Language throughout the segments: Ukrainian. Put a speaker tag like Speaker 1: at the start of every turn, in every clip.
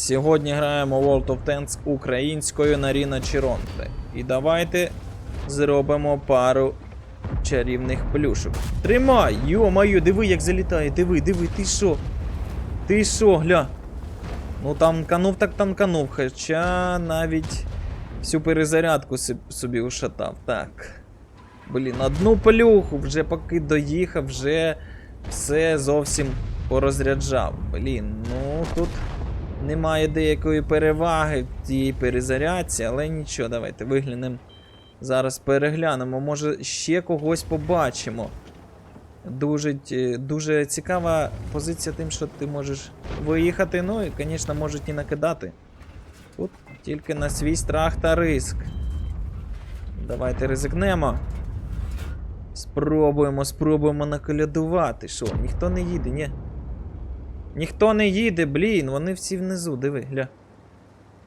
Speaker 1: Сьогодні граємо World of Tanks українською на Ріна Чіронте. І давайте зробимо пару чарівних плюшок. Тримай! Йо-моє, диви, як залітає, диви, диви, ти що? Ти що, гля? Ну танканув так танканув, хоча навіть всю перезарядку собі ушатав. Так. Блін, одну плюху вже поки доїхав, вже все зовсім порозряджав. Блін, ну тут немає деякої переваги в тій перезарядці, але нічого, давайте виглянемо. Зараз переглянемо, може ще когось побачимо. Дуже, дуже цікава позиція тим, що ти можеш виїхати, ну і, звісно, можуть і накидати. Тут тільки на свій страх та риск. Давайте ризикнемо. Спробуємо, спробуємо наколядувати. Що, ніхто не їде, ні? Ніхто не їде, блін, вони всі внизу, диви, гля.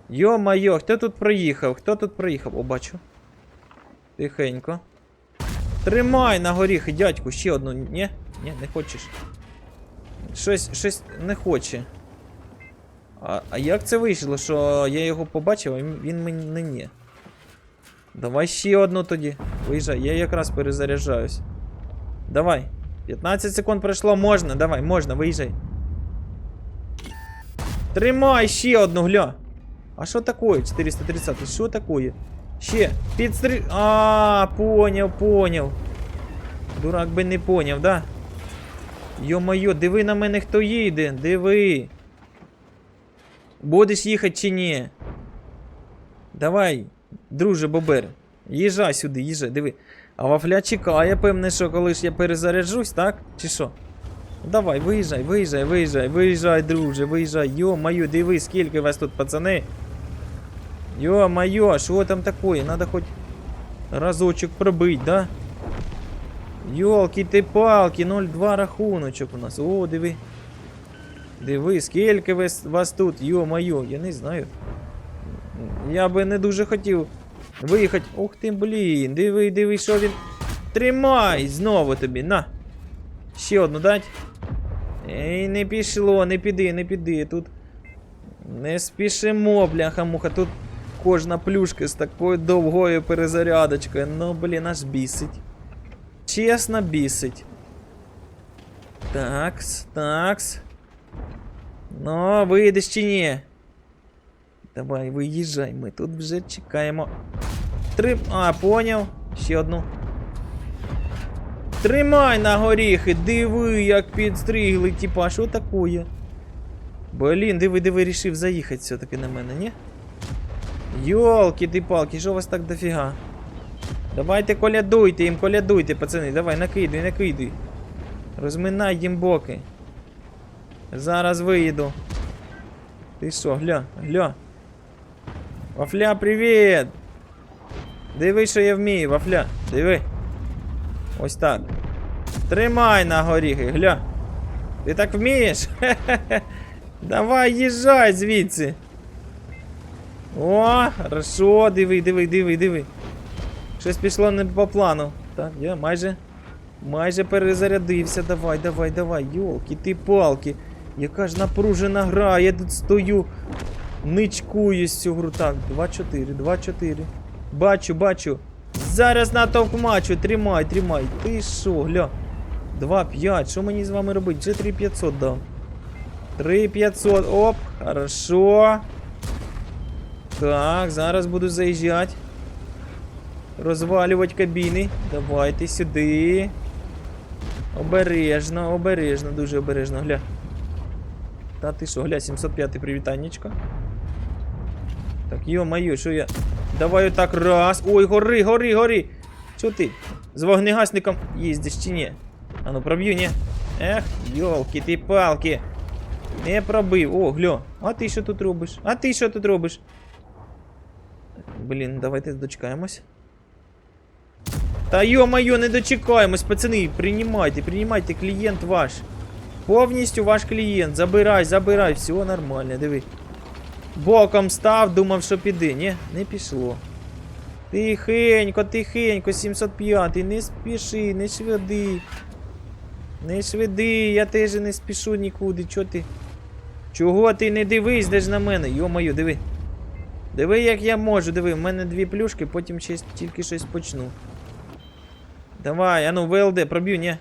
Speaker 1: Йо-майо, хто тут проїхав? Хто тут проїхав? О, бачу. Тихенько. Тримай на горіхи, дядьку, ще одну. Ні? Ні, не хочеш. Щось, щось не хоче. А, а як це вийшло, що я його побачив, а він- мені не. Давай ще одну тоді. Виїжджай, я якраз перезаряджаюсь. Давай. 15 секунд пройшло, можна, давай, можна, виїжджай. Тримай ще одну, гля. А що такое? 430, що такое? Ще, підстрі... А, поняв, поняв. Дурак би не поняв, да? Йо-моє, диви на мене, хто їде, диви. Будеш їхати чи ні? Давай, друже Бобер, їжджай сюди, їжджай, диви. А вафля чекає, певне, що коли ж я перезаряджусь, так? Чи що? Давай, виїжджай, виїжджай, виїжджай, виїжджай, друже, виїжджай. Йо-моє, диви, скільки вас тут, пацани. Йо-моє, що там такое? Надо хоч разочок пробить, да? Йолки ти палки, 0,2 рахуночок у нас. О, диви. Диви, скільки вас, вас тут, йо-моє, я не знаю. Я би не дуже хотів виїхати. Ух ти, блін, диви, диви, що він. Тримай! Знову тобі, на! Ще одну дать. Ей, не пішло, не піди, не піди. Тут не спішимо, бляха-муха. Тут кожна плюшка з такою довгою перезарядочкою. Ну, блін, аж бісить. Чесно, бісить. Такс, такс. Ну, вийдеш чи ні? Давай, виїжджай, ми тут вже чекаємо. Три. А, поняв. Ще одну. Тримай на горіхи, диви, як підстригли, типа, що такое? Блін, диви, диви, рішив заїхати все-таки на мене, ні? Йолки ти палки, що вас так дофіга? Давайте колядуйте їм, колядуйте, пацани, давай, накидуй, накидуй. Розминай їм боки. Зараз виїду. Ти що, гля, гля. Вафля, привіт! Диви, що я вмію, вафля, диви. Ось так. Тримай на горіхи, гля. Ти так вмієш? Давай, їжджай звідси. О, хорошо, диви, диви, диви, диви. Щось пішло не по плану. Так, я майже. Майже перезарядився. Давай, давай, давай. Йолки, ти палки. Яка ж напружена гра, я тут стою. Ничкую з цю гру. Так, 2-4, 2-4. Бачу, бачу. Зараз натовкмачу, тримай, тримай. Ти що, гля? 2-5, що мені з вами робити? Вже 3500 дав. 3500, оп, хорошо. Так, зараз буду заїжджати. Розвалювати кабіни. Давайте сюди. Обережно, обережно, дуже обережно, гля. Та ти що, гля, 705 привітаннячко. Так, йо-моє, що я. Давай отак раз. Ой, гори, гори, гори. Що ти? З вогнегасником їздиш чи ні? А ну проб'ю, ні? Ех, йолки ти палки. Не пробив. О, гльо. А ти що тут робиш? А ти що тут робиш? Блін, давайте дочекаємось. Та йо-моє, не дочекаємось, пацани. Приймайте, приймайте, клієнт ваш. Повністю ваш клієнт. Забирай, забирай, все нормально, диви. Боком став, думав, що піде. Ні, не пішло. Тихенько, тихенько, 705, не спіши, не швиди. Не швиди, я теж не спішу нікуди, чо ти? Чого ти не дивись, де ж на мене? Йо-моє, диви. Диви, як я можу, диви, в мене дві плюшки, потім ще тільки щось почну. Давай, ану, ВЛД, проб'ю, ні.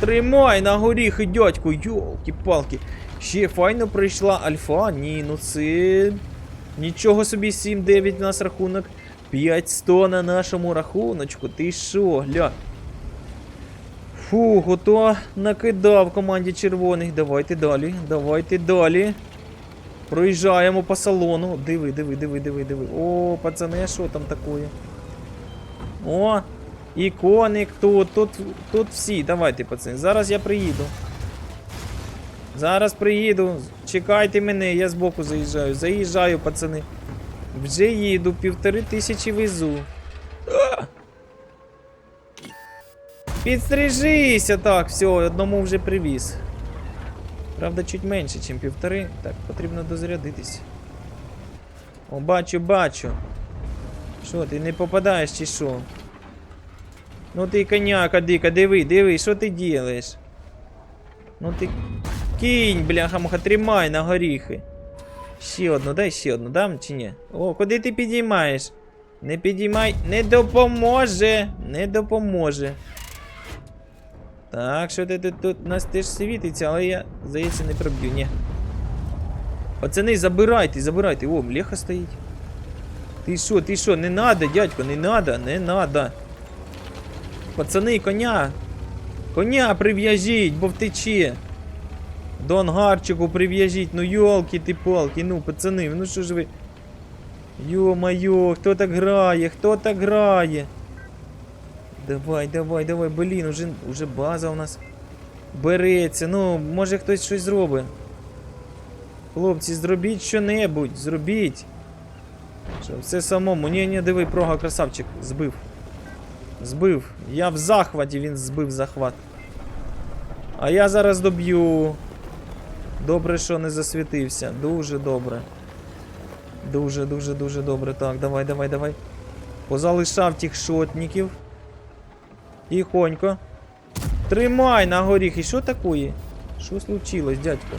Speaker 1: Тримай на горіхи, дядьку, йолки-палки. Ще файно прийшла альфа. Ні, ну це. Нічого собі 7-9 у нас рахунок. 500 на нашому рахуночку. Ти що, гля. Фу, ото накидав команді червоних. Давайте далі. Давайте далі. Проїжджаємо по салону. Диви, диви, диви, диви, диви. О, пацани, що там таке? О, і коник тут, тут, тут всі. Давайте, пацани. Зараз я приїду. Зараз приїду. Чекайте мене, я збоку заїжджаю. Заїжджаю, пацани. Вже їду, півтори тисячі везу. А! Підстрижися так, все, одному вже привіз. Правда, чуть менше, ніж півтори. Так, потрібно дозарядитись. О, бачу, бачу. Що, ти не попадаєш чи що? Ну ти коняка дика, диви, диви, що ти ділаєш? Ну ти кінь, бляха муха, тримай на горіхи. Ще одну, дай ще одну, дам чи ні? О, куди ти підіймаєш? Не підіймай, не допоможе, не допоможе. Так, що ти тут, у нас теж світиться, але я, здається, не проб'ю, ні. Пацани, забирайте, забирайте. О, млеха стоїть. Ти що, ти що, не надо, дядько, не надо, не надо. Пацани, коня. Коня прив'яжіть, бо втече. До ангарчику прив'яжіть, ну йолки ти палки, ну пацани, ну що ж ви. Йо-моє, хто так грає, хто так грає? Давай, давай, давай, блін, уже, уже база у нас береться. Ну, може хтось щось зробить. Хлопці, зробіть що-небудь, зробіть. Що, все самому. Ні, ні, диви, прога, красавчик, збив. Збив. Я в захваті, він збив захват. А я зараз доб'ю. Добре, що не засвітився. Дуже добре. Дуже, дуже, дуже добре. Так, давай, давай, давай. Позалишав тих шотників. Тихонько. Тримай на горіх. І що такое? Що случилось, дядько?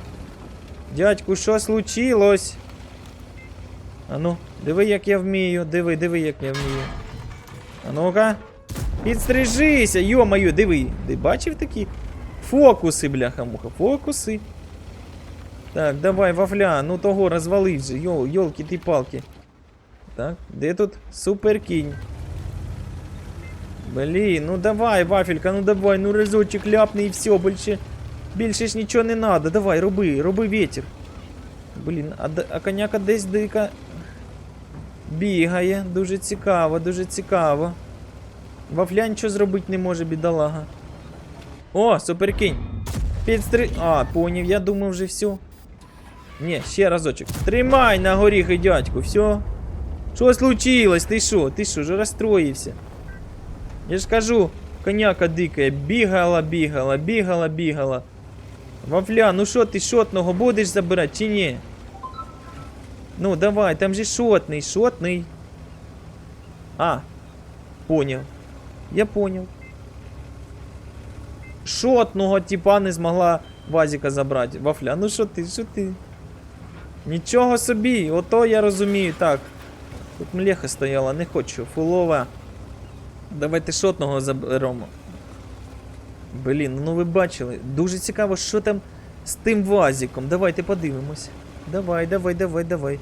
Speaker 1: Дядьку, що случилось? А ну, диви, як я вмію. Диви, диви, як я вмію. А ну-ка. Підстрижися, йо-моє, диви. Ти бачив такі? Фокуси, бляха-муха, фокуси. Так, давай, вафля, ну того розвали вже, йол, йолки ти палки. Так, де тут суперкінь? Блін, ну давай, вафелька, ну давай, ну разочек ляпни і все, більше, більше ж нічого не надо. Давай, роби, роби ветер. Блін, а, а коняка десь дика бігає. Дуже цікаво, дуже цікаво. Вафля нічого зробити не може, бідолага. О, суперкінь. Підстри... А, поняв, я думав вже все. Ні, ще разочок. Тримай на горіхи, дядьку, все. Що случилось? Ти що? Ти що, вже розстроївся? Я ж кажу, коняка дика, бігала, бігала, бігала, бігала. Вафля, ну що ти шотного будеш забирати чи ні? Ну, давай, там же шотний, шотний. А, поняв. Я поняв. Шотного типа не змогла Вазіка забрати. Вафля, ну що ти, що ти? Нічого собі, ото я розумію, так. Тут млеха стояла, не хочу. Фулова. Давайте шотного заберемо. Блін, ну ви бачили. Дуже цікаво, що там з тим вазіком. Давайте подивимось. Давай, давай, давай, давай.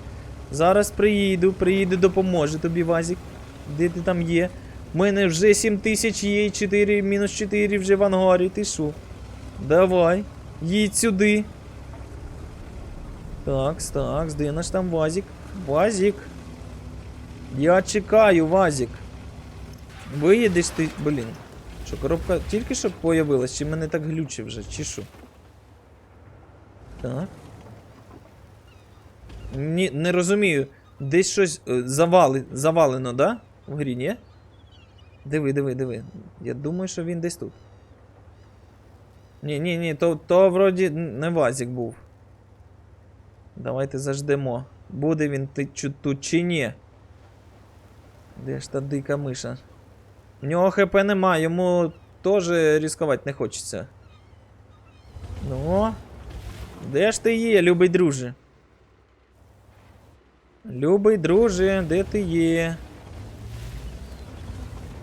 Speaker 1: Зараз приїду, приїду, допоможу тобі, Вазік. Де ти там є? У мене вже 7 тисяч є, 4, мінус 4 вже в ангарі. Ти що? Давай. Їдь сюди. Такс, такс, де наш там Вазік? Вазік. Я чекаю, Вазік. Виїдеш ти, блін. Що, коробка тільки що появилась, чи мене так глюче вже, чи що? Так. Ні, не розумію. Десь щось е, завали, завалено, да? В грі, ні? Диви, диви, диви. Я думаю, що він десь тут. Ні, ні, ні, то, то вроді не Вазік був. Давайте заждемо. Буде він тут чи ні. Де ж та дика миша? У нього ХП нема, йому теж ризикувати не хочеться. Ну. Де ж ти є, любий друже? Любий друже, де ти є?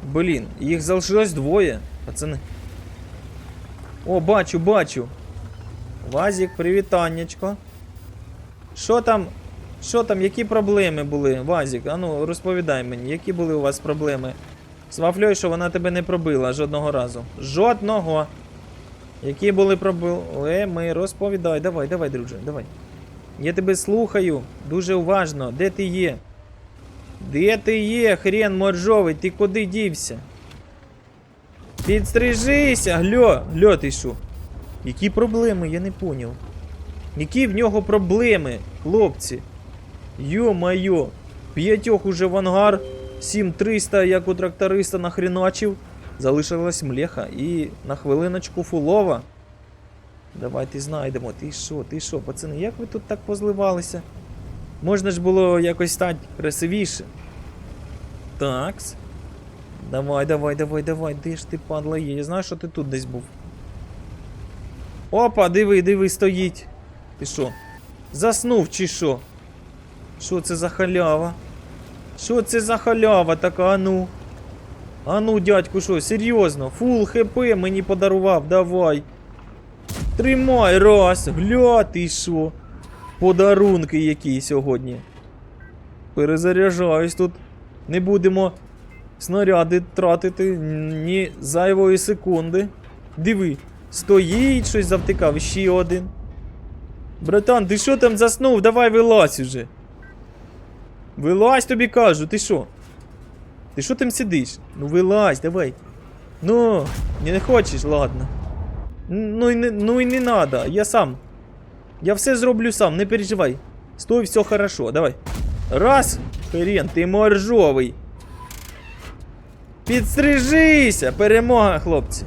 Speaker 1: Блін, їх залишилось двоє, пацани. О, бачу, бачу. Вазік, привітаннячко. Що там? Що там, які проблеми були, Вазік? Ану, розповідай мені, які були у вас проблеми? З вафлею, що вона тебе не пробила жодного разу. Жодного. Які були проблеми? Розповідай. Давай, давай, друже, давай. Я тебе слухаю дуже уважно. Де ти є? Де ти є, хрен моржовий, ти куди дівся? Підстрижися, гльо, гльо ти що? Які проблеми, я не поняв. Які в нього проблеми, хлопці? Йо-майо, п'ятьох уже в ангар, 7300, як у тракториста нахріначив. Залишилась млеха і на хвилиночку фулова. Давайте знайдемо. Ти що, ти що, пацани, як ви тут так позливалися? Можна ж було якось стати красивіше. Такс. Давай, давай, давай, давай. Де ж ти падла є? Я знаю, що ти тут десь був. Опа, диви, диви, стоїть. Ти що? Заснув чи що? Що це за халява? Що це за халява така, ану? Ану, дядьку, що, серйозно? Фул хп мені подарував, давай. Тримай, раз, гля, ти що? Подарунки які сьогодні. Перезаряджаюсь тут. Не будемо снаряди тратити ні зайвої секунди. Диви, стоїть щось завтикав, ще один. Братан, ти що там заснув? Давай вилазь уже. Вилазь тобі кажу, ти що? Ти що там сидиш? Ну вилазь, давай. Ну, не хочеш, ладно. Ну і не, ну і не надо, я сам. Я все зроблю сам, не переживай. Стой, все хорошо, давай. Раз, хрен, ти моржовий. Підстрижися, перемога, хлопці.